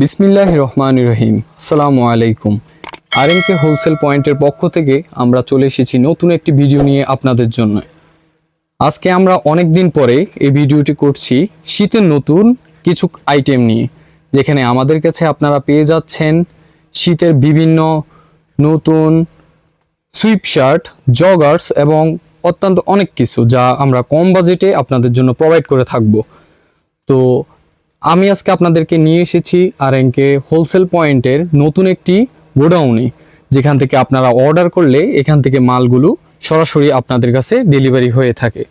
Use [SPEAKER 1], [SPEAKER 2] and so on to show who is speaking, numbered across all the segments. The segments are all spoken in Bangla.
[SPEAKER 1] বিসমিল্লাহ রহমান রহিম। আসসালামু আলাইকুম। আর এম কে হোলসেল পয়েন্টের পক্ষ থেকে আমরা চলে এসেছি নতুন একটি ভিডিও নিয়ে আপনাদের জন্য। আজকে আমরা অনেক দিন পরে এই ভিডিওটি করছি শীতের নতুন কিছু আইটেম নিয়ে, যেখানে আমাদের কাছে আপনারা পেয়ে যাচ্ছেন শীতের বিভিন্ন নতুন সুইপ শার্ট জগার্স এবং অত্যন্ত অনেক কিছু যা আমরা কম বাজেটে আপনাদের জন্য প্রোভাইড করে থাকব। তো আমি আজকে আপনাদেরকে নিয়ে এসেছি আর এনকে হোলসেল পয়েন্টের নতুন একটি গোডাউনে, যেখান থেকে আপনারা অর্ডার করলে এখান থেকে মালগুলো সরাসরি আপনাদের কাছে ডেলিভারি হয়ে থাকে।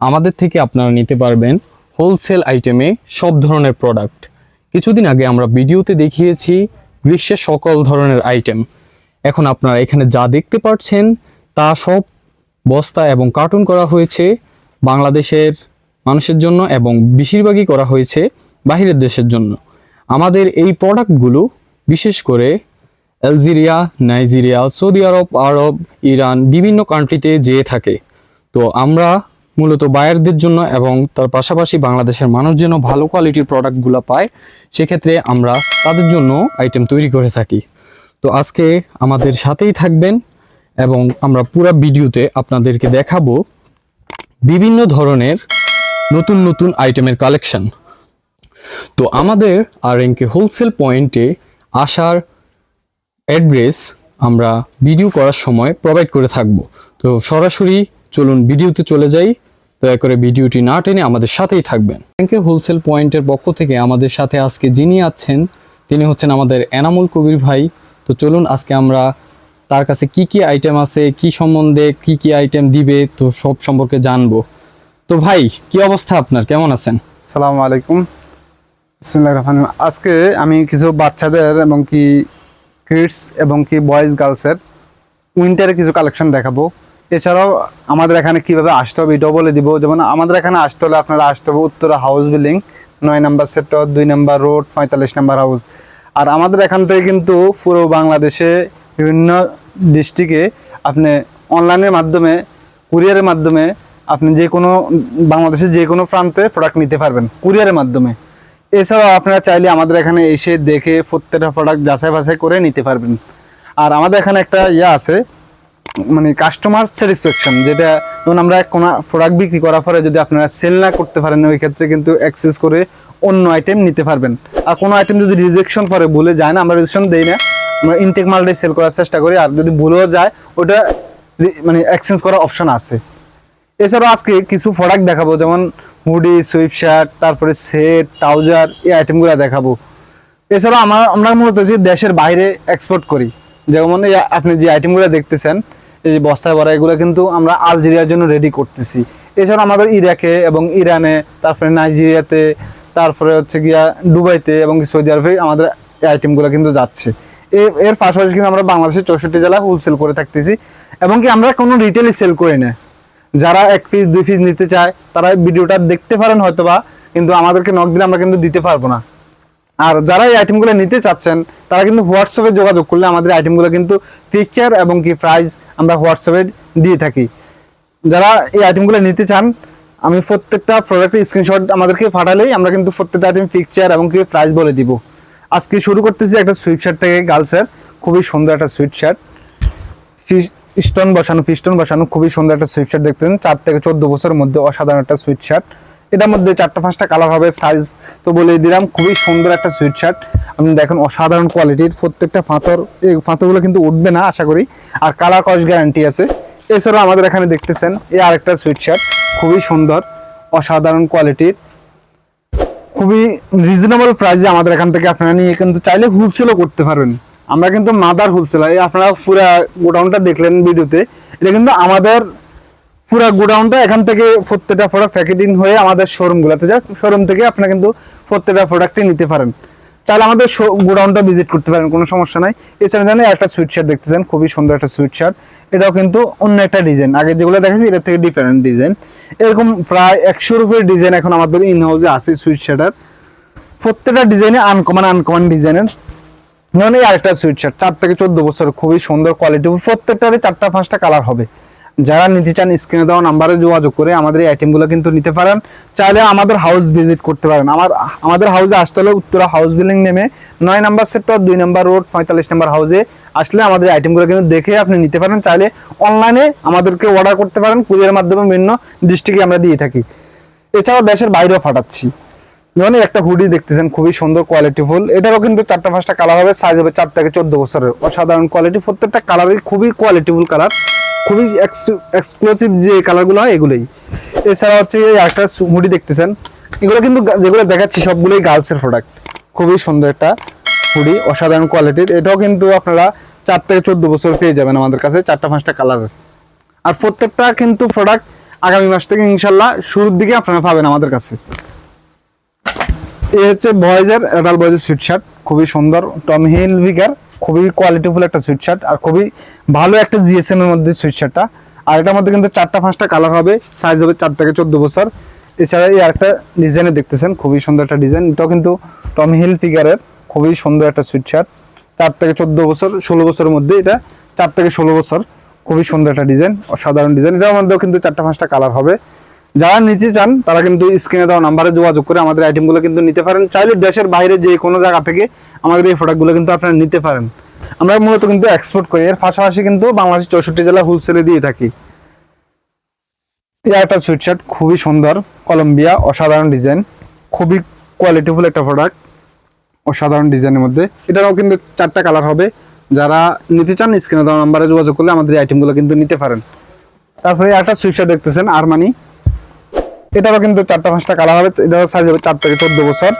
[SPEAKER 1] আমাদের থেকে আপনারা নিতে পারবেন হোলসেল আইটেমে সব ধরনের প্রোডাক্ট কিছুদিন আগে আমরা ভিডিওতে দেখিয়েছি গ্রীষ্মের সকল ধরনের আইটেম এখন আপনারা এখানে যা দেখতে পাচ্ছেন তা সব বস্তা এবং কার্টুন করা হয়েছে। বাংলাদেশের মানুষের জন্য এবং বেশিরভাগই করা হয়েছে বাহিরের দেশের জন্য। আমাদের এই প্রোডাক্টগুলো, বিশেষ করে আলজেরিয়া নাইজেরিয়া, সৌদি আরব আরব, ইরান, বিভিন্ন কান্ট্রিতে যেয়ে থাকে। তো আমরা মূলত বায়ারদের জন্য এবং তার পাশাপাশি বাংলাদেশের মানুষ যেন ভালো কোয়ালিটির প্রোডাক্টগুলো পায়, সেক্ষেত্রে আমরা তাদের জন্য আইটেম তৈরি করে থাকি। তো আজকে আমাদের সাথেই থাকবেন এবং আমরা পুরো ভিডিওতে আপনাদেরকে দেখাবো বিভিন্ন ধরনের নতুন নতুন আইটেমের কালেকশন তো আমাদের আর এনকে হোলসেল পয়েন্টে আসার অ্যাড্রেস আমরা ভিডিও করার সময় প্রোভাইড করে থাকব। তো সরাসরি চলুন ভিডিওতে চলে যাই। দয়া করে ভিডিওটি না টেনে আমাদের সাথেই থাকবেন। ব্যাংকে হোলসেল পয়েন্টের পক্ষ থেকে আমাদের সাথে আজকে যিনি আছেন, তিনি হচ্ছেন আমাদের এনামুল কবির ভাই। তো চলুন আজকে আমরা তার কাছে কি কি আইটেম আছে, কি সম্বন্ধে কি কি আইটেম দিবে, তো সব সম্পর্কে জানব। তো ভাই, কি অবস্থা আপনার? কেমন আছেন?
[SPEAKER 2] সালামু আলাইকুম। আজকে আমি কিছু বাচ্চাদের এবং কি কিডস এবং কি বয়েজ গার্লসের উইন্টারে কিছু কালেকশন দেখাবো। এছাড়াও আমাদের এখানে কীভাবে আসতে হবে এটাও বলে দিব। যেমন আমাদের এখানে আসতে হলে আপনারা আসতে হবে উত্তরা হাউস বিল্ডিং নয় নাম্বার সেক্টর দুই নাম্বার রোড পঁয়তাল্লিশ নাম্বার হাউস আর আমাদের এখান থেকে কিন্তু পুরো বাংলাদেশে বিভিন্ন ডিস্ট্রিক্টে আপনি অনলাইনের মাধ্যমে কুরিয়ারের মাধ্যমে আপনি যে কোনো বাংলাদেশের যে কোনো প্রান্তে প্রোডাক্ট নিতে পারবেন কুরিয়ারের মাধ্যমে। এছাড়াও আপনারা চাইলে আমাদের এখানে এসে দেখে প্রত্যেকটা প্রোডাক্ট যাচাই বাছাই করে নিতে পারবেন। আর আমাদের এখানে একটা ইয়ে আছে মানে কাস্টমার স্যাটিসফ্যাকশন যেটা যেমন আমরা কোনো প্রোডাক্ট বিক্রি করার পরে যদি আপনারা সেল না করতে পারেন, ওই ক্ষেত্রে কিন্তু অ্যাক্সেস করে অন্য আইটেম নিতে পারবেন। আর কোনো আইটেম যদি রিজেকশন করে ভুলে যায় না, আমরা রিজেকশন দেই না, আমরা ইনটেক মালটাই সেল করার চেষ্টা করি। আর যদি ভুলেও যায়, ওটা মানে এক্সচেঞ্জ করার অপশন আছে। এছাড়াও আজকে কিছু প্রোডাক্ট দেখাবো, যেমন হুডি সুইপ শার্ট তারপরে সেট ট্রাউজার এই আইটেমগুলো দেখাবো। এছাড়াও আমরা আমরা মূলত যে দেশের বাইরে এক্সপোর্ট করি, যেমন এই আপনি যে আইটেমগুলো দেখতেছেন, এই যে বস্তায় ভরা, এগুলো কিন্তু আমরা আলজেরিয়ার জন্য রেডি করতেছি। এছাড়া আমাদের ইরাকে এবং ইরানে, তারপরে নাইজেরিয়াতে, তারপরে হচ্ছে গিয়া দুবাইতে এবং সৌদি আরবে আমাদের আইটেমগুলো কিন্তু যাচ্ছে। এর পাশাপাশি কিন্তু আমরা বাংলাদেশের চৌষট্টি জেলায় হোলসেল করে থাকতেছি এবং কি আমরা কোনো রিটেলই সেল করি না। যারা এক পিস দুই পিস নিতে চায়, তারা ভিডিওটা দেখতে পারেন হয়তোবা, কিন্তু আমাদেরকে নক দিলে আমরা কিন্তু দিতে পারব না। আর যারা এই আইটেমগুলো নিতে চাচ্ছেন, তারা কিন্তু হোয়াটসঅ্যাপে যোগাযোগ করলে আমাদের আইটেমগুলো কিন্তু পিকচার এবং কি প্রাইস আমরা হোয়াটসঅ্যাপে দিয়ে থাকি। যারা এই আইটেমগুলো নিতে চান, আমি প্রত্যেকটা প্রোডাক্টের স্ক্রিনশট আমাদেরকে পাঠালেই আমরা কিন্তু প্রত্যেকটা আইটেম পিকচার এবং কি প্রাইস বলে দিব। আজকে শুরু করতেছি একটা সুইট শার্ট থেকে গার্লসের খুবই সুন্দর একটা সুইট শার্ট স্টোন বসানো, পিস্টন বসানো খুবই সুন্দর একটা সুইট শার্ট দেখতেন চার থেকে চোদ্দ বছরের মধ্যে অসাধারণ একটা সুইট শার্ট এটার মধ্যে চারটা পাঁচটা কালার হবে সাইজ তো বলে দিলাম। খুবই সুন্দর একটা সুইট শার্ট আপনি দেখেন অসাধারণ কোয়ালিটির প্রত্যেকটা ফাঁতর এই ফাঁতরগুলো কিন্তু উঠবে না, আশা করি। আর কালার কস গ্যারান্টি আছে। এছাড়াও আমাদের এখানে দেখতেছেন এই আরেকটা সুইট শার্ট খুবই সুন্দর, অসাধারণ কোয়ালিটির খুবই রিজনেবল প্রাইসে আমাদের এখান থেকে আপনারা নিয়ে কিন্তু চাইলে হোলসেলও করতে পারবেন। আমরা কিন্তু মাদার হোলসেলার আপনারা পুরা গোডাউনটা দেখলেন ভিডিওতে। এটা কিন্তু আমাদের পুরা গোডাউনটা এখান থেকে প্রত্যেকটা প্রোডাক্ট প্যাকেটিং হয়ে আমাদের শোরুমগুলোতে যায়। শোরুম থেকে আপনারা কিন্তু প্রত্যেকটা প্রোডাক্টই নিতে পারেন। চাইলে আমাদের গোডাউনটা ভিজিট করতে পারেন, কোনো সমস্যা নাই। এছাড়া জানেন একটা সুইট শার্ট দেখতেছেন খুবই সুন্দর একটা সুইট শার্ট এটাও কিন্তু অন্য একটা ডিজাইন আগে যেগুলো দেখেছি এটার থেকে ডিফারেন্ট ডিজাইন এরকম প্রায় একশো উপরে ডিজাইন এখন আমাদের ইন হাউসে আছে সুইট শার্টার প্রত্যেকটা ডিজাইনে আনকমন আনকমন ডিজাইনের এই আরেকটা সুইট শার্ট চার থেকে চোদ্দ বছর খুবই সুন্দর কোয়ালিটি প্রত্যেকটারই চারটা, পাঁচটা কালার হবে। যারা নিতে চান স্ক্রিনে দেওয়া নাম্বারে যোগাযোগ করে আমাদের এই আইটেমগুলো কিন্তু নিতে পারেন। চাইলে আমাদের হাউস ভিজিট করতে পারেন। আমার, আমাদের হাউসে আসতে হলে উত্তরা হাউস বিল্ডিং নেমে নয় নাম্বার সেক্টর দুই নাম্বার রোড পঁয়তাল্লিশ নাম্বার হাউসে আসলে আমাদের আইটেমগুলো কিন্তু দেখে আপনি নিতে পারেন। চাইলে অনলাইনে আমাদেরকে অর্ডার করতে পারেন। কুরিয়ার মাধ্যমে বিভিন্ন ডিস্ট্রিক্টে আমরা দিয়ে থাকি। এছাড়াও দেশের বাইরেও পাঠাচ্ছি। যেমন একটা হুডি দেখতেছেন, খুবই সুন্দর কোয়ালিটি ফুল এটারও কিন্তু চারটা পাঁচটা কালার হবে সাইজ হবে চার থেকে চোদ্দ বছরের। অসাধারণ কোয়ালিটি প্রত্যেকটা কালারই খুবই কোয়ালিটি ফুল কালার খুবই এক্সক্লুসিভ যে কালারগুলো হয়, এগুলোই। এছাড়া হচ্ছে একটা হুডি দেখতেছেন। এগুলো কিন্তু যেগুলো দেখাচ্ছি, সবগুলোই গার্লসের প্রোডাক্ট খুবই সুন্দর একটা হুডি অসাধারণ কোয়ালিটির এটাও কিন্তু আপনারা চার থেকে চোদ্দ বছর পেয়ে যাবেন আমাদের কাছে, চারটা পাঁচটা কালারের আর প্রত্যেকটা কিন্তু প্রোডাক্ট আগামী মাস থেকে ইনশাল্লাহ শুরুর দিকে আপনারা পাবেন আমাদের কাছে। এই হচ্ছে বয়েজের অ্যাডাল বয়েজের সুইট শার্ট খুবই সুন্দর। টম হিল ভিগার খুবই কোয়ালিটিফুল একটা সুইট শার্ট আর খুবই ভালো একটা জিএসএম এর মধ্যে সুইট শার্টটা আর এটার মধ্যে কিন্তু চারটা পাঁচটা কালার হবে সাইজ হবে চার থেকে চোদ্দ বছর। এছাড়া এই একটা ডিজাইনে দেখতেছেন, খুবই সুন্দর একটা ডিজাইন এটাও কিন্তু টম হিল ফিগারের খুবই সুন্দর একটা সুইট শার্ট চার থেকে চোদ্দ বছর, ষোলো বছরের মধ্যে এটা চার থেকে ষোলো বছর। খুবই সুন্দর একটা ডিজাইন অসাধারণ ডিজাইন এটার মধ্যেও কিন্তু চারটা পাঁচটা কালার হবে। যারা নিতে চান, তারা কিন্তু স্ক্রিনে দেওয়া নাম্বারে যোগাযোগ করে আমাদের আইটেমগুলো কিন্তু নিতে পারেন। চাইলে দেশের বাইরে যে কোনো জায়গা থেকে আমাদের এই প্রোডাক্টগুলো কিন্তু আপনারা নিতে পারেন। আমরা মূলত কিন্তু এক্সপোর্ট করি। এর পাশাপাশি কিন্তু বাংলাদেশ চৌষট্টি জেলা হোলসেলে দিয়ে থাকি। এই একটা সুইট শার্ট খুবই সুন্দর কলম্বিয়া অসাধারণ ডিজাইন খুবই কোয়ালিটিফুল একটা প্রোডাক্ট অসাধারণ ডিজাইনের মধ্যে। এটারও কিন্তু চারটা কালার হবে। যারা নিতে চান স্ক্রিনে দেওয়া নাম্বারে যোগাযোগ করলে আমাদের আইটেমগুলো কিন্তু নিতে পারেন। তারপরে একটা সুইট শার্ট দেখতেছেন আরমানি এটারও কিন্তু চারটা পাঁচটা কালার হবে, এটারও সাইজ হবে চার থেকে চোদ্দ বছর।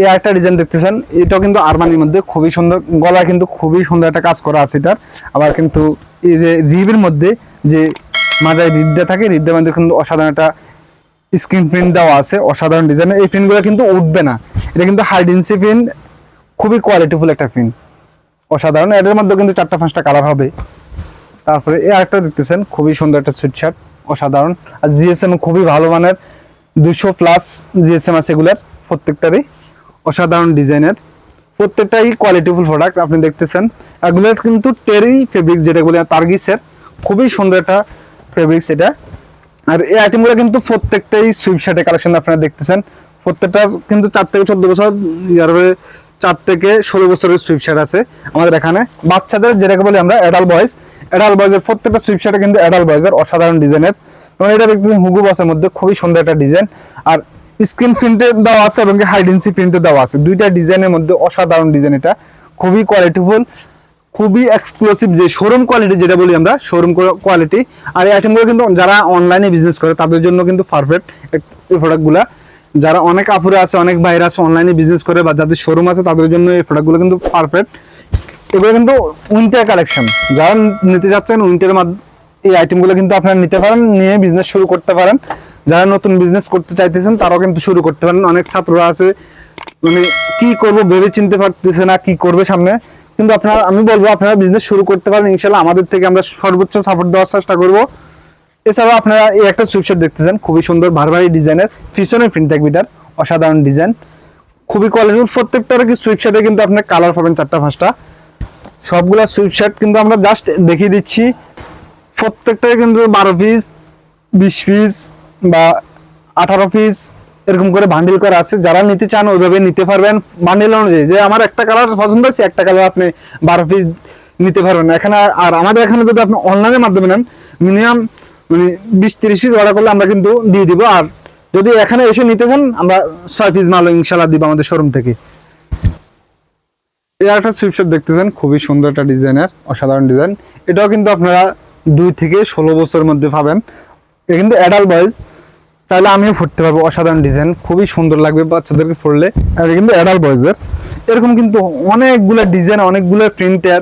[SPEAKER 2] এই একটা ডিজাইন দেখতেছেন, এটাও কিন্তু আরমানির মধ্যে খুবই সুন্দর, গলায় কিন্তু খুবই সুন্দর একটা কাজ করা আছে এটার। আবার কিন্তু এই যে রিবের মধ্যে যে মাজায় রিবটা থাকে রিবটার মধ্যে কিন্তু অসাধারণ একটা স্ক্রিন প্রিন্ট দেওয়া আছে, অসাধারণ ডিজাইন এই প্রিন্টগুলো কিন্তু উঠবে না। এটা কিন্তু হাইডেন্সি প্রিন্ট খুবই কোয়ালিটিফুল একটা প্রিন্ট অসাধারণ, এটার মধ্যে কিন্তু চারটা পাঁচটা কালার হবে। তারপরে এই আরেকটা দেখতেছেন, খুবই সুন্দর একটা সুইট শার্ট অসাধারণ। আর জিএসএম খুবই ভালো মানের। দুশো প্লাস জিএসএম আছে এগুলার, প্রত্যেকটারই। অসাধারণ ডিজাইনের। প্রত্যেকটাই কোয়ালিটিফুল প্রোডাক্ট আপনি দেখতেছেন। এগুলোর কিন্তু টেরি ফেব্রিক্স যেটা বলি তার্গিসের খুবই সুন্দর একটা ফেব্রিক্স এটা। আর এই আইটেমগুলো কিন্তু প্রত্যেকটাই সুইপ শার্টের কালেকশন আপনারা দেখতেছেন। প্রত্যেকটার কিন্তু চার থেকে চোদ্দ বছর ইয়ার পরে চার থেকে ষোলো বছরের সুইপ শার্ট আছে আমাদের এখানে। বাচ্চাদের যেটাকে বলি আমরা অ্যাডাল বয়েজ অ্যাডাল বয়েজের প্রত্যেকটা সুইপশার্টে কিন্তু অ্যাডাল বয়েজের অসাধারণ ডিজাইনের। এবং এটা দেখতেছেন হুগু বসের মধ্যে খুবই সুন্দর একটা ডিজাইন। আর স্ক্রিন প্রিন্টে দেওয়া আছে এবং হাইডেন্সি প্রিন্টে দেওয়া আছে। দুইটা ডিজাইনের মধ্যে অসাধারণ ডিজাইন এটা। খুবই কোয়ালিটিফুল খুবই এক্সক্লুসিভ যে শোরুম কোয়ালিটি যেটা বলি আমরা শোরুম কোয়ালিটি আর এই আইটেমগুলো কিন্তু যারা অনলাইনে বিজনেস করে, তাদের জন্য কিন্তু পারফেক্ট এই প্রোডাক্টগুলা যারা অনেক আফুরে আছে, অনেক বাইরে আছে অনলাইনে বিজনেস করে বা যাদের শোরুম আছে, তাদের জন্য এই প্রোডাক্টগুলো কিন্তু পারফেক্ট এগুলো কিন্তু উইন্টার কালেকশন। যারা নিতে যাচ্ছেন উইন্টারের মাধ্যমে এই আইটেমগুলো কিন্তু আপনারা নিতে পারেন, নিয়ে বিজনেস শুরু করতে পারেন। যারা নতুন বিজনেস করতে চাইতেছেন, তারাও কিন্তু শুরু করতে পারেন। অনেক ছাত্ররা আছে মানে কি করব ভেবে চিনতে পারতেছে না, কি করবে সামনে। কিন্তু আপনারা, আমি বলব, আপনারা বিজনেস শুরু করতে পারেন ইনশাল্লাহ আমাদের থেকে আমরা সর্বোচ্চ সাপোর্ট দেওয়ার চেষ্টা করব। এছাড়াও আপনারা এই একটা সুইপশার্ট দেখতেছেন, খুবই সুন্দর ভারভারি ডিজাইনের পিছনে প্রিন্ট থাকবে এটার অসাধারণ ডিজাইন খুবই কোয়ালিটি প্রত্যেকটার কি সুইপশার্টে কিন্তু আপনার কালার পাবেন চারটা, পাঁচটা। সবগুলা সুইপশার্ট কিন্তু আমরা জাস্ট দেখিয়ে দিচ্ছি। প্রত্যেকটাই কিন্তু বারো পিস বিশ পিস বা আঠারো পিস এরকম করে বান্ডিল করা আছে। যারা নিতে চান ওইভাবে নিতে পারবেন। বান্ডিল অনুযায়ী, যে আমার একটা কালার পছন্দ হয়েছে, একটা কালার আপনি বারো পিস নিতে পারবেন এখানে আর আমাদের এখানে যদি আপনি অনলাইনের মাধ্যমে নেন মিনিমাম মানে বিশ তিরিশ পিস অর্ডার করলে আমরা কিন্তু দিয়ে দিব। আর যদি এখানে এসে নিতে চান, আমরা ছয় পিস মাল ইনশাল্লাহ দিব আমাদের শোরুম থেকে। এই একটা সুইপশার্ট দেখতেছেন, খুবই সুন্দর একটা ডিজাইনের অসাধারণ ডিজাইন এটাও কিন্তু আপনারা দুই থেকে ষোলো বছরের মধ্যে পাবেন। এটা কিন্তু অ্যাডাল্ট বয়েজ চাইলে আমিও ফুটতে পারব, অসাধারণ ডিজাইন খুবই সুন্দর লাগবে বাচ্চাদেরকে ফুটলে এটা কিন্তু অ্যাডাল্ট বয়েজের এরকম কিন্তু অনেকগুলো ডিজাইন অনেকগুলো প্রিন্টার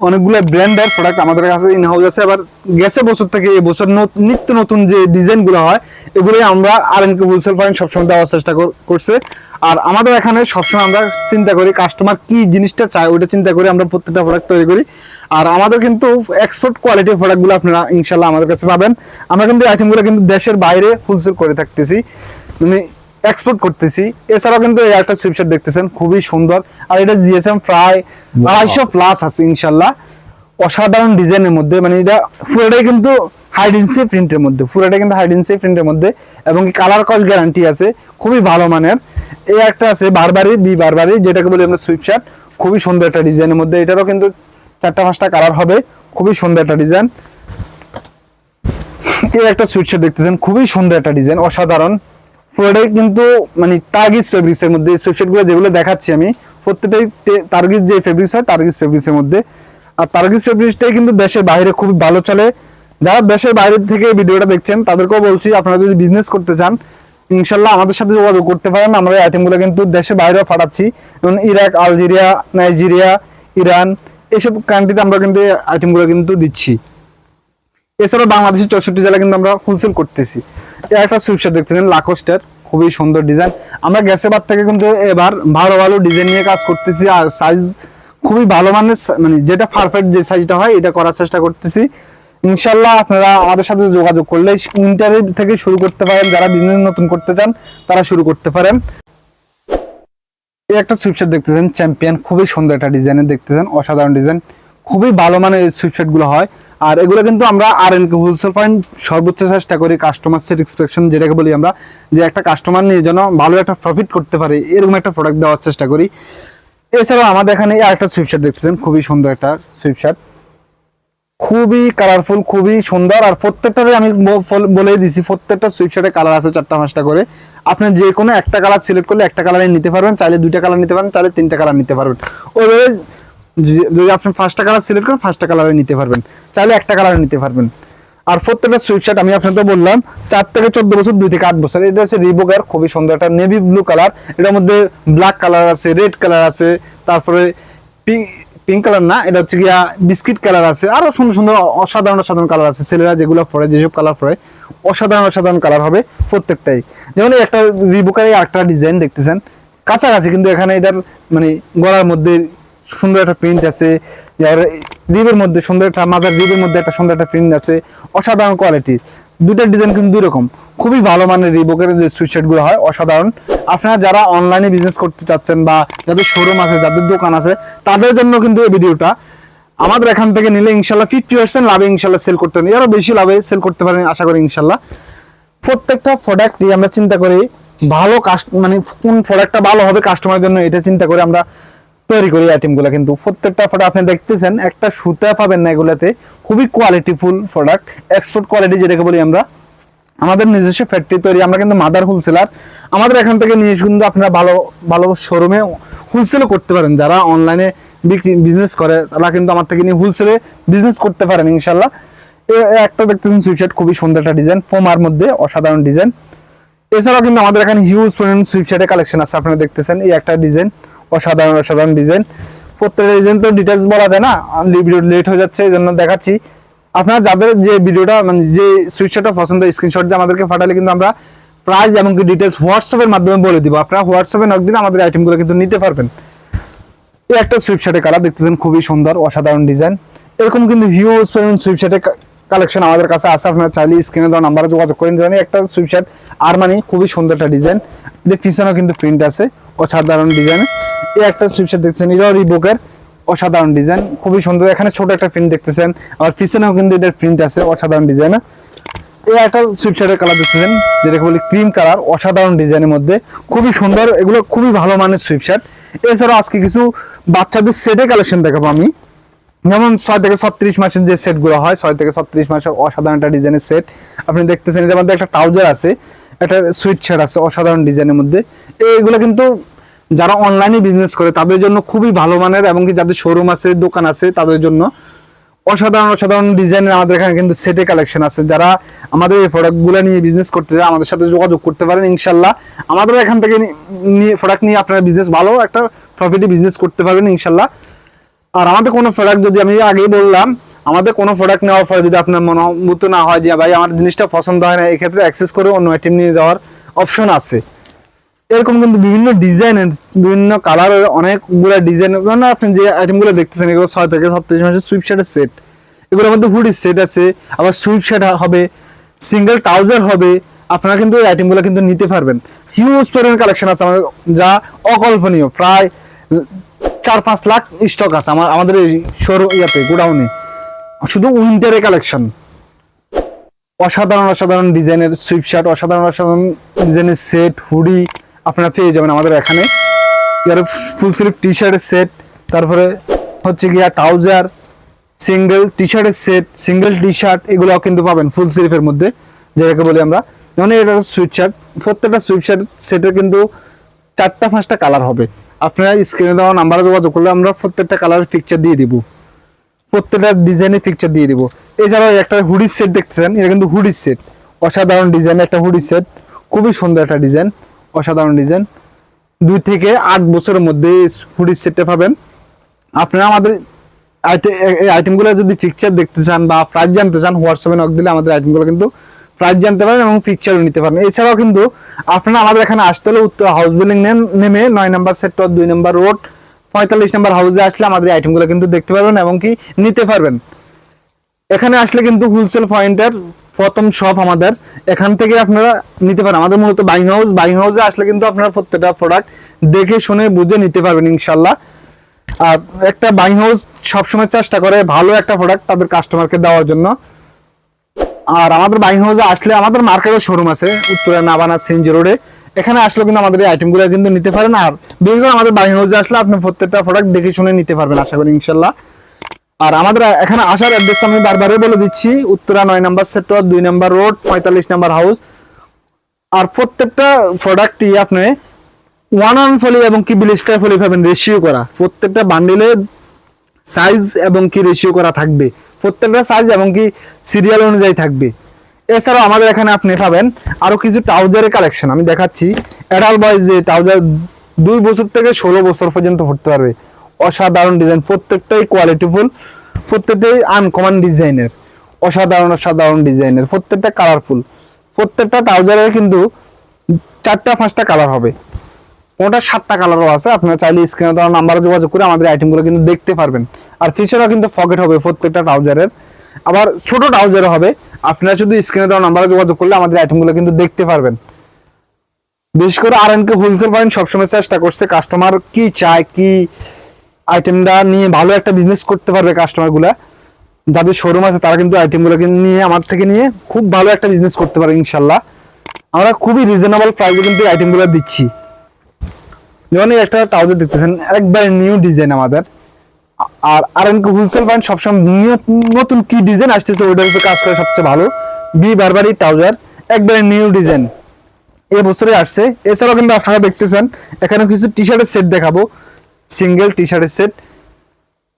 [SPEAKER 2] অনেকগুলো ব্র্যান্ডের প্রোডাক্ট আমাদের কাছে ইন হাউস আছে। আবার গেছে বছর থেকে এই বছর নত- নিত্য নতুন যে ডিজাইনগুলো হয় এগুলোই আমরা R M K wholesale point সবসময় দেওয়ার চেষ্টা করছে। আর আমাদের এখানে সবসময় আমরা চিন্তা করি কাস্টমার কি জিনিসটা চায়, ওইটা চিন্তা করে আমরা প্রত্যেকটা প্রোডাক্ট তৈরি করি। আর আমাদের কিন্তু এক্সপোর্ট কোয়ালিটির প্রোডাক্টগুলো আপনারা ইনশাল্লাহ আমাদের কাছে পাবেন। আমরা কিন্তু আইটেমগুলো কিন্তু দেশের বাইরে হোলসেল করে থাকতেছি। মানে এক্সপোর্ট করতেছি। এছাড়াও কিন্তু এই একটা সুইপশার্ট দেখতেছেন, খুবই সুন্দর। আর এটা জিএসএম প্রায় আড়াইশো প্লাস আছে ইনশাল্লাহ। অসাধারণ ডিজাইনের মধ্যে মানে এটা পুরোটাই কিন্তু হাইডেন্সি প্রিন্টের মধ্যে পুরোটাই কিন্তু হাইডেন্সি প্রিন্টের মধ্যে। এবং কালার কস গ্যারান্টি আছে, খুবই ভালো মানের। এই একটা আছে বারবারি, বি বারবারি, যেটাকে বলি আমরা সুইপ শার্ট খুবই সুন্দর একটা ডিজাইনের মধ্যে, এটারও কিন্তু চারটা পাঁচটা কালার হবে। খুবই সুন্দর একটা ডিজাইন। এই একটা সুইটশার্ট দেখতেছেন, খুবই সুন্দর একটা ডিজাইন, অসাধারণ। পুরোটাই কিন্তু মানে টার্গিস ফেব্রিক্স এর মধ্যে সুইটশার্টগুলো যেগুলো দেখাচ্ছি আমি, প্রত্যেকটাই টার্গিস যে ফেব্রিক্স হয় টার্গিস ফেব্রিক্স এর মধ্যে। আর টার্গিস ফেব্রিক্সটাই কিন্তু দেশের বাইরে খুব ভালো চলে। যারা দেশের বাইরে থেকে ভিডিওটা দেখছেন, তাদেরকেও বলছি, আপনারা যদি বিজনেস করতে চান, ইনশাল্লাহ আমাদের সাথে যোগাযোগ করতে পারেন। আমরা এই আইটেমগুলো কিন্তু দেশের বাইরেও ফাটাচ্ছি। যেমন ইরাক আলজেরিয়া নাইজেরিয়া ইরান এসব কান্ট্রিতে আমরা কিন্তু আইটেমগুলো কিন্তু দিচ্ছি। এছাড়াও বাংলাদেশের চৌষট্টি জেলা কিন্তু আমরা হোলসেল করতেছি। একটা সুইপশার্ট দেখতেছেন লাকোস্টার খুবই সুন্দর ডিজাইন আমরা গ্যাসেবার থেকে কিন্তু এবার ভালো ভালো ডিজাইন নিয়ে কাজ করতেছি, আর সাইজ খুবই ভালো মানের মানে যেটা পারফেক্ট যে সাইজটা হয়, এটা করার চেষ্টা করতেছি। ইনশাল্লাহ আপনারা আমাদের সাথে যোগাযোগ করলে ইন্টারভিউ থেকে শুরু করতে পারেন, যারা বিজনেস নতুন করতে চান, তারা শুরু করতে পারেন। এই একটা সুইপশার্ট দেখতেছেন চ্যাম্পিয়ন খুবই সুন্দর একটা ডিজাইনের দেখতেছেন, অসাধারণ ডিজাইন খুবই ভালো মানের এই সুইপশার্টগুলো হয়। আর এগুলো কিন্তু আমরা আর এন হোলসেল পয়েন্ট সর্বোচ্চ চেষ্টা করি কাস্টমার স্যাটিসফ্যাকশন যেটাকে বলি আমরা, যে একটা কাস্টমার নিয়ে যেন ভালো একটা প্রফিট করতে পারে, এরকম একটা প্রোডাক্ট দেওয়ার চেষ্টা করি। এছাড়াও আমাদের এখানে একটা সুইপশার্ট দেখতেছেন, খুবই সুন্দর একটা সুইপশার্ট খুবই কালারফুল খুবই সুন্দর, আর প্রত্যেকটারে আমি ব- ফল- বলেই দিছি, প্রত্যেকটা সুইপশার্টের কালার আছে চারটা পাঁচটা করে। আপনি যে কোনো একটা কালার সিলেক্ট করলে একটা কালারে নিতে পারবেন, চাইলে দুইটা কালার নিতে পারবেন, চাইলে তিনটা কালার নিতে পারবেন। ওইভাবে যদি আপনি ফার্স্টটা কালার সিলেক্ট করেন ফার্স্টটা কালারে নিতে পারবেন। চাইলে একটা কালারে নিতে পারবেন। আর প্রত্যেকটা সুইপশার্ট আমি আপনাকে বললাম, চার থেকে চোদ্দ বছর, দুই থেকে আট বছর। এটা হচ্ছে রিবোকার খুবই সুন্দর একটা নেভি ব্লু কালার এটার মধ্যে ব্ল্যাক কালার আছে রেড কালার আছে, তারপরে পিঙ্ক পিঙ্ক কালার না, এটা হচ্ছে গিয়া বিস্কিট কালার আছে। আরও সুন্দর সুন্দর অসাধারণ অসাধারণ কালার আছে। ছেলেরা যেগুলো পরে, যেসব কালার পরে, অসাধারণ অসাধারণ কালার হবে প্রত্যেকটাই। যেমন একটা রিবুকার একটা ডিজাইন দেখতেছেন। কাছাকাছি কিন্তু এখানে এটার মানে গলার মধ্যে সুন্দর একটা প্রিন্ট আছে। রিবের মধ্যে সুন্দর একটা, মাজার রিবের মধ্যে একটা সুন্দর একটা প্রিন্ট আছে। অসাধারণ কোয়ালিটির দুটার ডিজাইন কিন্তু দুই রকম। খুবই ভালো মানের রিবকের যে সুইটশার্টগুলো হয়, অসাধারণ। আপনারা যারা অনলাইনে বিজনেস করতে চাচ্ছেন বা যাদের শোরুম আছে, যাদের দোকান আছে, তাদের জন্য কিন্তু এই ভিডিওটা আমাদের এখান থেকে নিলে ইনশাল্লাহ ফিফটি পার্সেন্ট লাভে ইনশাল্লাহ সেল করতে পারেন। আরও বেশি লাভে সেল করতে পারেন, আশা করি ইনশাল্লাহ। প্রত্যেকটা প্রোডাক্টই আমরা চিন্তা করি, ভালো কাস্ট মানে কোন প্রোডাক্টটা ভালো হবে কাস্টমারের জন্য, এটা চিন্তা করে আমরা তৈরি করি আইটেমগুলো কিন্তু প্রত্যেকটা প্রোডাক্ট আপনি দেখতেছেন, একটা সুতা পাবেন না এগুলাতে। খুবই কোয়ালিটিফুল প্রোডাক্ট এক্সপোর্ট কোয়ালিটি যেটাকে বলি আমরা। আমাদের নিজস্ব ফ্যাক্টরি তৈরি, আমরা কিন্তু মাদার হোলসেলার আমাদের এখান থেকে নিয়ে কিন্তু আপনারা ভালো ভালো শোরুমে হোলসেলও করতে পারেন। যারা অনলাইনে বিক্রি বিজনেস করে, তারা কিন্তু আমার থেকে নিয়ে হোলসেলে বিজনেস করতে পারেন, ইনশাল্লাহ। একটা দেখতেছেন সুইপশার্ট খুবই সুন্দর একটা ডিজাইন ফোমার মধ্যে, অসাধারণ ডিজাইন এছাড়াও কিন্তু আমাদের এখানে হিউজ পরিমাণ সুইপশার্টের কালেকশন আছে, আপনারা দেখতেছেন, এই একটা ডিজাইন অসাধারণ অসাধারণ ডিজাইন প্রত্যেকটা ডিজাইন তো ডিটেলস বলা যায় না। ভিডিও লেট হয়ে যাচ্ছে, এই জন্য দেখাচ্ছি। আপনারা যাদের যে ভিডিওটা মানে যে সুইপশার্টটা পছন্দ স্ক্রিনশট দিয়ে আমাদেরকে পাঠালে কিন্তু আমরা প্রাইস এমনকি ডিটেলস হোয়াটসঅ্যাপের মাধ্যমে বলে দিব। আপনারা হোয়াটসঅ্যাপে নক দিলে আমাদের আইটেমগুলো কিন্তু নিতে পারবেন। এই একটা সুইপশার্টের কালার দেখতেছেন, খুবই সুন্দর, অসাধারণ ডিজাইন এরকম কিন্তু হিউজ পরিমাণ কালেকশন আমাদের কাছে আছে। আপনারা চাইলে স্ক্রিনে দেওয়া নাম্বারে যোগাযোগ করেন জানি একটা সুইপশার্ট আর মানে খুবই সুন্দর একটা ডিজাইন এর পিছনেও কিন্তু প্রিন্ট আছে, অসাধারণ ডিজাইন এই একটা সুইপশার্ট দেখছেন এটাও রিবুকের অসাধারণ ডিজাইন খুবই সুন্দর। এখানে ছোট একটা প্রিন্ট দেখতেছেন আর পিছনেও কিন্তু এটার প্রিন্ট আছে, অসাধারণ ডিজাইন এই একটা সুইপশার্টের কালার দেখতেছেন, যেটাকে বলি ক্রিম কালার অসাধারণ ডিজাইনের মধ্যে। খুবই সুন্দর, এগুলো খুবই ভালো মানের সুইপশার্ট এছাড়াও আজকে কিছু বাচ্চাদের সেটে কালেকশন দেখাবো আমি। যেমন ছয় থেকে ছত্রিশ মাসের যে সেটগুলো হয়, ছয় থেকে ছত্রিশ মাসের অসাধারণ একটা ডিজাইনের সেট আপনি দেখতেছেন এটার মধ্যে একটা ট্রাউজার আছে, একটা সুইট শার্ট আছে, অসাধারণ ডিজাইনের মধ্যে। এইগুলো কিন্তু যারা অনলাইনে বিজনেস করে, তাদের জন্য খুবই ভালো মানের এবং কি যাদের শোরুম আছে, দোকান আছে, তাদের জন্য অসাধারণ অসাধারণ ডিজাইনের আমাদের এখানে কিন্তু সেটে কালেকশন আছে। যারা আমাদের এই প্রোডাক্টগুলো নিয়ে বিজনেস করতে চায়, আমাদের সাথে যোগাযোগ করতে পারেন ইনশাল্লাহ। আমাদের এখান থেকে নিয়ে প্রোডাক্ট নিয়ে আপনারা বিজনেস ভালো একটা প্রফিটে বিজনেস করতে পারবেন ইনশাল্লাহ। আর আমাদের কোনো প্রোডাক্ট যদি আমি আগেই বললাম, আমাদের কোনো প্রোডাক্ট নেওয়ার পরে যদি আপনার মনোভূত না হয়, যে ভাই আমার জিনিসটা পছন্দ হয় না, এক্ষেত্রে অ্যাক্সেস করে অন্য আইটেম নিয়ে যাওয়ার অপশন আছে। এরকম কিন্তু বিভিন্ন ডিজাইনের বিভিন্ন কালারের অনেকগুলো ডিজাইন মানে আপনি যে আইটেমগুলো দেখতেছেন, এগুলো ছয় থেকে ছত্রিশ মাসের সুইপ শার্টের সেট এগুলোর মধ্যে হুডির সেট আছে, আবার সুইপ শার্ট হবে সিঙ্গেল ট্রাউজার হবে, আপনারা কিন্তু এই আইটেমগুলো কিন্তু নিতে পারবেন। হিউজ পরিমাণ কালেকশন আছে আমাদের, যা অকল্পনীয়, প্রায় চার পাঁচ লাখ স্টক আছে আমার, আমাদের এই শোরুম ইয়াতে, গোডাউনে। শুধু উইন্টারের কালেকশন অসাধারণ অসাধারণ ডিজাইনের সুইপ শার্ট অসাধারণ অসাধারণ ডিজাইনের সেট হুডি আপনারা পেয়ে যাবেন আমাদের এখানে। এর ফুল স্লিভ টি শার্টের সেট তারপরে হচ্ছে গিয়া ট্রাউজার সিঙ্গেল টি শার্টের সেট সিঙ্গেল টি শার্ট এগুলোও কিন্তু পাবেন ফুল স্লিভের মধ্যে, যেটাকে বলি আমরা। যেমন এটা সুইট শার্ট প্রত্যেকটা সুইট শার্ট সেটের কিন্তু চারটা, পাঁচটা কালার হবে। আপনারা স্ক্রিনে দেওয়া নাম্বারে যোগাযোগ করলে আমরা প্রত্যেকটা কালারের পিকচার দিয়ে দিব। প্রত্যেকটা ডিজাইনের পিকচার দিয়ে দিব। এছাড়াও একটা হুডির সেট দেখতেছেন, এটা কিন্তু হুডির সেট অসাধারণ ডিজাইন একটা হুডির সেট খুবই সুন্দর একটা ডিজাইন অসাধারণ ডিজাইন। দুই থেকে আট বছরের মধ্যে হুডির সেটটা পাবেন। আপনারা আমাদের এই- আইটেমগুলো যদি পিকচার দেখতে চান বা প্রাইস জানতে চান হোয়াটসঅ্যাপে নক দিলে আমাদের আইটেমগুলো কিন্তু প্রাইস জানতে পারেন এবং পিকচারও নিতে পারেন। এছাড়াও কিন্তু আপনারা আমাদের এখানে আসতে হলে উত্তর হাউস বিল্ডিং নেমে নয় নম্বর সেক্টর দুই নম্বর রোড পঁয়তাল্লিশ নম্বর হাউসে আসলে আমাদের আইটেমগুলো কিন্তু দেখতে পারবেন এবং কি নিতে পারবেন। এখানে আসলে কিন্তু হোলসেল পয়েন্টের প্রথম শপ আমাদের। এখান থেকে আপনারা নিতে পারেন। আমাদের মূলত বাইং হাউস বাইং হাউসে আসলে কিন্তু আপনারা প্রত্যেকটা প্রোডাক্ট দেখে শুনে বুঝে নিতে পারবেন ইনশাল্লাহ। আর একটা বাইং হাউস সবসময় চেষ্টা করে ভালো একটা প্রোডাক্ট তাদের কাস্টমারকে দেওয়ার জন্য। আর আমাদের বাইং হাউসে আসলে আমাদের মার্কেটের শোরুম আছে। উত্তরা নাবানা সিনজি রোডে এখানে আসলে কিন্তু আমাদের এই আইটেমগুলো কিন্তু নিতে পারেন। আর বিশেষ করে আমাদের বাইং হাউসে আসলে আপনি প্রত্যেকটা প্রোডাক্ট দেখে শুনে নিতে পারবেন, আশা করি ইনশাল্লাহ। আর আমাদের এখানে আসার অ্যাড্রেসটা আমি বারবারই বলে দিচ্ছি, উত্তরা নয় নাম্বার সেক্টর, দুই নাম্বার রোড, পঁয়তাল্লিশ নাম্বার হাউস। আর প্রত্যেকটা প্রোডাক্টই আপনি ওয়ান অন ফলি এবং কি বিলিস্টার ফলি পাবেন রেশিও করা। প্রত্যেকটা বান্ডিলে সাইজ এবং কি রেশিও করা থাকবে। প্রত্যেকটা সাইজ এবং কি সিরিয়াল অনুযায়ী থাকবে। এছাড়াও আমাদের এখানে আপনি পাবেন আরও কিছু ট্রাউজারের কালেকশন আমি দেখাচ্ছি। অ্যাডাল বয়েজ যে ট্রাউজার দুই বছর থেকে ষোলো বছর পর্যন্ত পড়তে পারবে। অসাধারণ ডিজাইন, প্রত্যেকটাই কোয়ালিটিফুল প্রত্যেকটাই আনকমন ডিজাইনের, অসাধারণ অসাধারণ ডিজাইনের, প্রত্যেকটা কালারফুল প্রত্যেকটা ট্রাউজারের কিন্তু চারটা, পাঁচটা কালার হবে। ওটা সাতটা কালারও আছে, আপনারা চাইলে স্ক্রিনে দেওয়া নাম্বারে যোগাযোগ করে আমাদের আইটেমগুলো কিন্তু দেখতে পারবেন। আর ফিচারও কিন্তু ফকেট হবে প্রত্যেকটা ট্রাউজারের আবার ছোট ট্রাউজারও হবে, আপনারা শুধু স্ক্রিনে দেওয়া নাম্বারে যোগাযোগ করলে আমাদের আইটেমগুলো কিন্তু দেখতে পারবেন। বিশেষ করে আর এনকে হোলসেল পয়েন্ট সবসময় চেষ্টা করছে কাস্টমার কি চায়, কি আইটেমটা নিয়ে ভালো একটা বিজনেস করতে পারবে কাস্টমারগুলা যাদের শোরুম আছে, তারা কিন্তু আইটেমগুলো নিয়ে আমার থেকে নিয়ে খুব ভালো একটা বিজনেস করতে পারে ইনশাল্লাহ আমরা খুবই রিজনেবল প্রাইসে কিন্তু আইটেমগুলো দিচ্ছি। যেমন একটা ট্রাউজার দেখতেছেন, একবার নিউ ডিজাইন আমাদের। আর আর আর হোলসেল পয়েন্ট সবসময় নতুন কি ডিজাইন আসতেছে ওইটার উপর কাজ করে সবচেয়ে ভালো। বি বারবারই ট্রাউজার একবারে নিউ ডিজাইন এ বছরে আসছে। এছাড়াও কিন্তু আপনারা দেখতেছেন, এখানে কিছু টি শার্টের সেট দেখাবো। সিঙ্গেল টি শার্টের সেট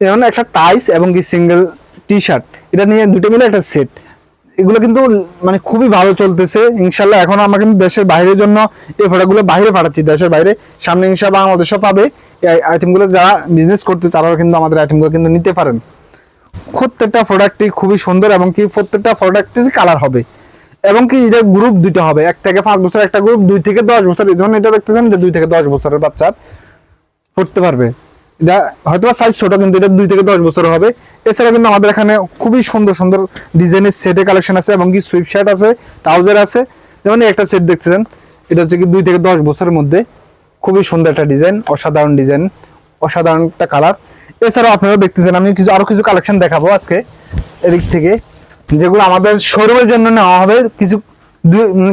[SPEAKER 2] যেমন একটা টাইস এবং কি সিঙ্গেল টি শার্ট এটা নিয়ে দুটো মিলে একটা সেট। এগুলো কিন্তু মানে খুবই ভালো চলতেছে। ইনশাল্লাহ এখন আমরা কিন্তু দেশের বাইরের জন্য এই প্রোডাক্টগুলো বাইরে পাঠাচ্ছি। দেশের বাইরে। সামনে ইনশাল্লাহ বাংলাদেশও পাবে। এই আইটেমগুলো যারা বিজনেস করতে তারাও কিন্তু আমাদের আইটেমগুলো কিন্তু নিতে পারেন। প্রত্যেকটা প্রোডাক্টই খুবই সুন্দর এবং কি প্রত্যেকটা প্রোডাক্টের কালার হবে। এবং কি এটা গ্রুপ দুটো হবে। এক থেকে পাঁচ বছর একটা গ্রুপ দুই থেকে দশ বছর। এই ধরনের এটা দেখতেছেন এটা দুই থেকে দশ বছরের বাচ্চার পড়তে পারবে। এটা হয়তো সাইজ ছোট, কিন্তু এটা দুই থেকে দশ বছর হবে। এছাড়া কিন্তু আমাদের এখানে খুবই সুন্দর সুন্দর ডিজাইনের সেটে কালেকশন আছে এবং কি সুইপ শার্ট আছে ট্রাউজার আছে। যেমন একটা সেট দেখতেছেন, এটা হচ্ছে কি দুই থেকে দশ বছরের মধ্যে। খুবই সুন্দর একটা ডিজাইন অসাধারণ ডিজাইন অসাধারণ একটা কালার এছাড়াও আপনারা দেখতেছেন, আমি কিছু আরও কিছু কালেকশন দেখাবো আজকে। এদিক থেকে যেগুলো আমাদের শোরুমের জন্য নেওয়া হবে, কিছু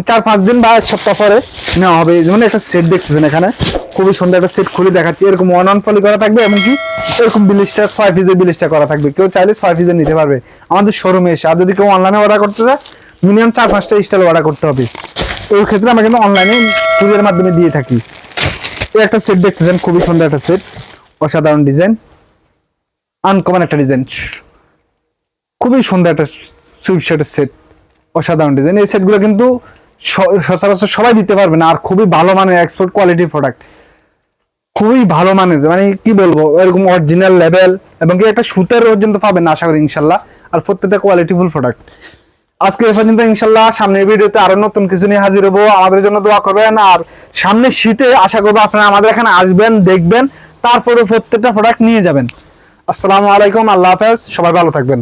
[SPEAKER 2] চার, পাঁচ দিন বা এক সপ্তাহ পরে নেওয়া হবে। যেমন একটা সেট দেখতেছেন এখানে। খুবই সুন্দর একটা সেট খুলে দেখাচ্ছি। এরকম ওয়ান অন ফলি করা থাকবে, এমনকি এরকম বিলিশটা ছয় পিসের বিলিশটা করা থাকবে। কেউ চাইলে ছয় পিসের নিতে পারবে। আমাদের শোরুমে এসে। আর যদি কেউ অনলাইনে অর্ডার করতে চায় মিনিমাম চার, পাঁচটা স্টাইল অর্ডার করতে হবে। ওই ক্ষেত্রে আমরা কিন্তু অনলাইনে কুরিয়ার মাধ্যমে দিয়ে থাকি। এই একটা সেট দেখতেছেন, খুবই সুন্দর একটা সেট অসাধারণ ডিজাইন আনকমন একটা ডিজাইন খুবই সুন্দর একটা সুইপ শার্টের সেট অসাধারণ ডিজাইন এই সেটগুলো কিন্তু সচরাচর সবাই দিতে পারবে না, আর খুবই ভালো মানের এক্সপোর্ট কোয়ালিটির প্রোডাক্ট খুবই ভালো মানের মানে কি বলব, এরকম অরিজিনাল লেভেল এবং কি একটা সুতার পর্যন্ত পাবেন আশা করি, ইনশাল্লাহ। আর প্রত্যেকটা কোয়ালিটিফুল প্রোডাক্ট আজকে এ পর্যন্ত ইনশাল্লাহ, সামনের ভিডিওতে আরও নতুন কিছু নিয়ে হাজির হব। আমাদের জন্য দোয়া করবেন, আর সামনে শীতে আশা করব আপনারা আমাদের এখানে আসবেন, দেখবেন তারপরে প্রত্যেকটা প্রোডাক্ট নিয়ে যাবেন। আসসালামু আলাইকুম, আল্লাহ হাফেজ, সবাই ভালো থাকবেন।